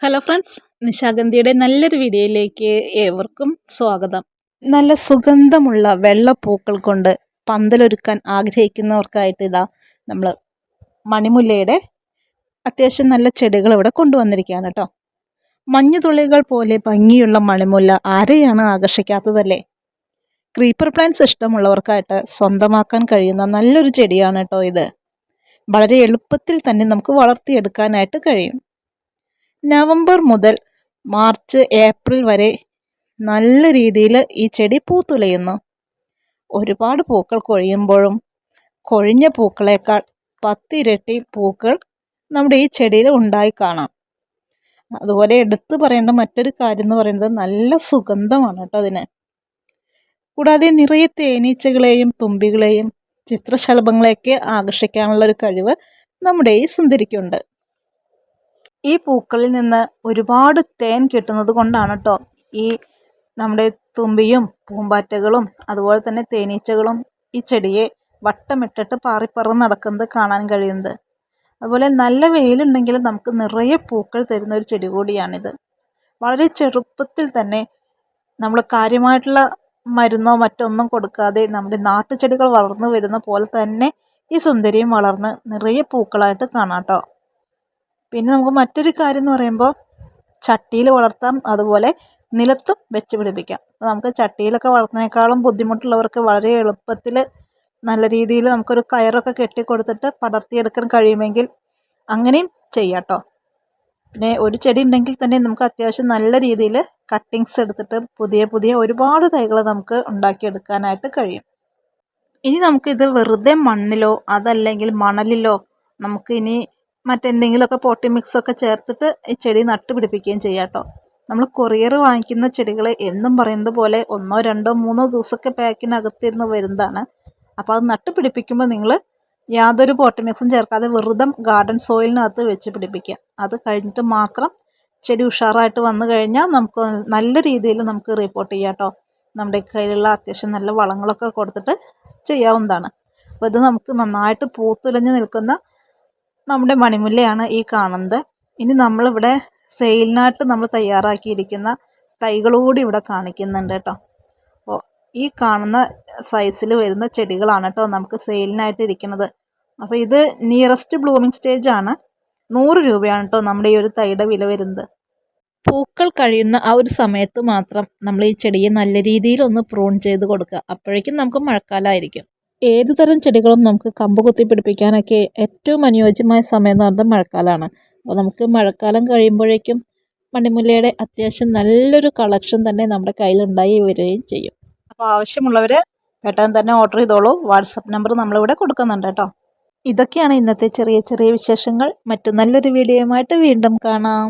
Hello friends നിശാഗന്ധിയുടെ നല്ലൊരു വീഡിയോയിലേക്ക് ഏവർക്കും സ്വാഗതം. നല്ല സുഗന്ധമുള്ള വെള്ളപ്പൂക്കൾ കൊണ്ട് പന്തലൊരുക്കാൻ ആഗ്രഹിക്കുന്നവർക്കായിട്ട് ഇതാ നമ്മൾ മണിമുല്ലയുടെ അത്യാവശ്യം നല്ല ചെടികൾ ഇവിടെ കൊണ്ടുവന്നിരിക്കുകയാണ് കേട്ടോ. മഞ്ഞുതുള്ളികൾ പോലെ ഭംഗിയുള്ള മണിമുല്ല ആരെയാണ് ആകർഷിക്കാത്തതല്ലേ? ക്രീപ്പർ പ്ലാന്റ്സ് ഇഷ്ടമുള്ളവർക്കായിട്ട് സ്വന്തമാക്കാൻ കഴിയുന്ന നല്ലൊരു ചെടിയാണ് കേട്ടോ ഇത്. വളരെ എളുപ്പത്തിൽ തന്നെ നമുക്ക് വളർത്തിയെടുക്കാനായിട്ട് കഴിയും. നവംബർ മുതൽ മാർച്ച് ഏപ്രിൽ വരെ നല്ല രീതിയിൽ ഈ ചെടി പൂത്തുലയുന്നു ഒരുപാട് പൂക്കൾ കൊഴിയുമ്പോഴും കൊഴിഞ്ഞ പൂക്കളേക്കാൾ പത്തിരട്ടി പൂക്കൾ നമ്മുടെ ഈ ചെടിയിൽ ഉണ്ടായി കാണാം. അതുപോലെ എടുത്തു പറയേണ്ട മറ്റൊരു കാര്യം എന്ന് പറയുന്നത് നല്ല സുഗന്ധമാണ് കേട്ടോ അതിന്. കൂടാതെ നിറയെ തേനീച്ചകളെയും തുമ്പികളെയും ചിത്രശലഭങ്ങളെയൊക്കെ ആകർഷിക്കാനുള്ള ഒരു കഴിവ് നമ്മുടെ ഈ സുന്ദരിക്കുണ്ട്. ഈ പൂക്കളിൽ നിന്ന് ഒരുപാട് തേൻ കിട്ടുന്നത് കൊണ്ടാണ് കേട്ടോ ഈ നമ്മുടെ തുമ്പിയും പൂമ്പാറ്റകളും അതുപോലെ തന്നെ തേനീച്ചകളും ഈ ചെടിയെ വട്ടമിട്ടിട്ട് പാറിപ്പറന്ന് നടക്കുന്നത് കാണാൻ കഴിയുന്നത്. അതുപോലെ നല്ല വെയിലുണ്ടെങ്കിൽ നമുക്ക് നിറയെ പൂക്കൾ തരുന്ന ഒരു ചെടി കൂടിയാണിത്. വളരെ ചെറുപ്പത്തിൽ തന്നെ നമ്മൾ കാര്യമായിട്ടുള്ള മരുന്നോ മറ്റൊന്നും കൊടുക്കാതെ നമ്മുടെ നാട്ടുചെടികൾ വളർന്നു വരുന്ന പോലെ തന്നെ ഈ സുന്ദരിയും വളർന്ന് നിറയെ പൂക്കളായിട്ട് കാണാം കേട്ടോ പിന്നെ നമുക്ക് മറ്റൊരു കാര്യം എന്ന് പറയുമ്പോൾ ചട്ടിയിൽ വളർത്താം അതുപോലെ നിലത്തും വെച്ച് പിടിപ്പിക്കാം. നമുക്ക് ചട്ടിയിലൊക്കെ വളർത്തുന്നതിനേക്കാളും ബുദ്ധിമുട്ടുള്ളവർക്ക് വളരെ എളുപ്പത്തിൽ നല്ല രീതിയിൽ നമുക്കൊരു കയറൊക്കെ കെട്ടി കൊടുത്തിട്ട് പടർത്തിയെടുക്കാൻ കഴിയുമെങ്കിൽ അങ്ങനെയും ചെയ്യാം കേട്ടോ പിന്നെ ഒരു ചെടി ഉണ്ടെങ്കിൽ തന്നെ നമുക്ക് അത്യാവശ്യം നല്ല രീതിയിൽ കട്ടിങ്സ് എടുത്തിട്ട് പുതിയ പുതിയ ഒരുപാട് തൈകൾ നമുക്ക് ഉണ്ടാക്കിയെടുക്കാനായിട്ട് കഴിയും. ഇനി നമുക്കിത് വെറുതെ മണ്ണിലോ അതല്ലെങ്കിൽ മണലിലോ നമുക്ക് ഇനി മറ്റെന്തെങ്കിലുമൊക്കെ പോട്ടി മിക്സൊക്കെ ചേർത്തിട്ട് ഈ ചെടി നട്ട് പിടിപ്പിക്കുകയും ചെയ്യാം കേട്ടോ. നമ്മൾ കൊറിയർ വാങ്ങിക്കുന്ന ചെടികൾ എന്നും പറയുന്നത് പോലെ ഒന്നോ രണ്ടോ മൂന്നോ ദിവസമൊക്കെ പാക്കിനകത്തിരുന്ന് വരുന്നതാണ്. അപ്പോൾ അത് നട്ട് പിടിപ്പിക്കുമ്പോൾ നിങ്ങൾ യാതൊരു പോട്ടി മിക്സും ചേർക്കാതെ വെറുതെ ഗാർഡൻ സോയിലിനകത്ത് വെച്ച് പിടിപ്പിക്കുക. അത് കഴിഞ്ഞിട്ട് മാത്രം ചെടി ഉഷാറായിട്ട് വന്നു കഴിഞ്ഞാൽ നമുക്ക് നല്ല രീതിയിൽ നമുക്ക് റിപ്പോർട്ട് ചെയ്യാം കേട്ടോ. നമ്മുടെ കയ്യിലുള്ള അത്യാവശ്യം നല്ല വളങ്ങളൊക്കെ കൊടുത്തിട്ട് ചെയ്യാവുന്നതാണ്. അപ്പോൾ ഇത് നമുക്ക് നന്നായിട്ട് പൂത്തുലഞ്ഞ് നിൽക്കുന്ന നമ്മുടെ മണിമുല്ലയാണ് ഈ കാണുന്നത്. ഇനി നമ്മളിവിടെ സെയിലിനായിട്ട് നമ്മൾ തയ്യാറാക്കിയിരിക്കുന്ന തൈകളോട് ഇവിടെ കാണിക്കുന്നുണ്ട് കേട്ടോ. അപ്പോൾ ഈ കാണുന്ന സൈസിൽ വരുന്ന ചെടികളാണ് കേട്ടോ നമുക്ക് സെയിലിനായിട്ട് ഇരിക്കുന്നത്. അപ്പോൾ ഇത് നിയറസ്റ്റ് ബ്ലൂമിങ് സ്റ്റേജ് ആണ് നൂറ് രൂപയാണ് കേട്ടോ നമ്മുടെ ഈ ഒരു തൈയുടെ വില വരുന്നത്. പൂക്കൾ കഴിയുന്ന ആ ഒരു സമയത്ത് മാത്രം നമ്മൾ ഈ ചെടിയെ നല്ല രീതിയിൽ ഒന്ന് പ്രൂൺ ചെയ്ത് കൊടുക്കുക. അപ്പോഴേക്കും നമുക്ക് മഴക്കാലമായിരിക്കും. ഏത് തരം ചെടികളും നമുക്ക് കമ്പ് കുത്തി പിടിപ്പിക്കാനൊക്കെ ഏറ്റവും അനുയോജ്യമായ സമയം എന്ന് പറയുന്നത് മഴക്കാലമാണ്. അപ്പോൾ നമുക്ക് മഴക്കാലം കഴിയുമ്പോഴേക്കും മണിമുല്ലയുടെ അത്യാവശ്യം നല്ലൊരു കളക്ഷൻ തന്നെ നമ്മുടെ കയ്യിലുണ്ടായി വരികയും ചെയ്യും. അപ്പോൾ ആവശ്യമുള്ളവർ പെട്ടെന്ന് തന്നെ ഓർഡർ ചെയ്തോളൂ. വാട്സപ്പ് നമ്പർ നമ്മളിവിടെ കൊടുക്കുന്നുണ്ട് കേട്ടോ. ഇതൊക്കെയാണ് ഇന്നത്തെ ചെറിയ ചെറിയ വിശേഷങ്ങൾ. മറ്റു നല്ലൊരു വീഡിയോയുമായിട്ട് വീണ്ടും കാണാം.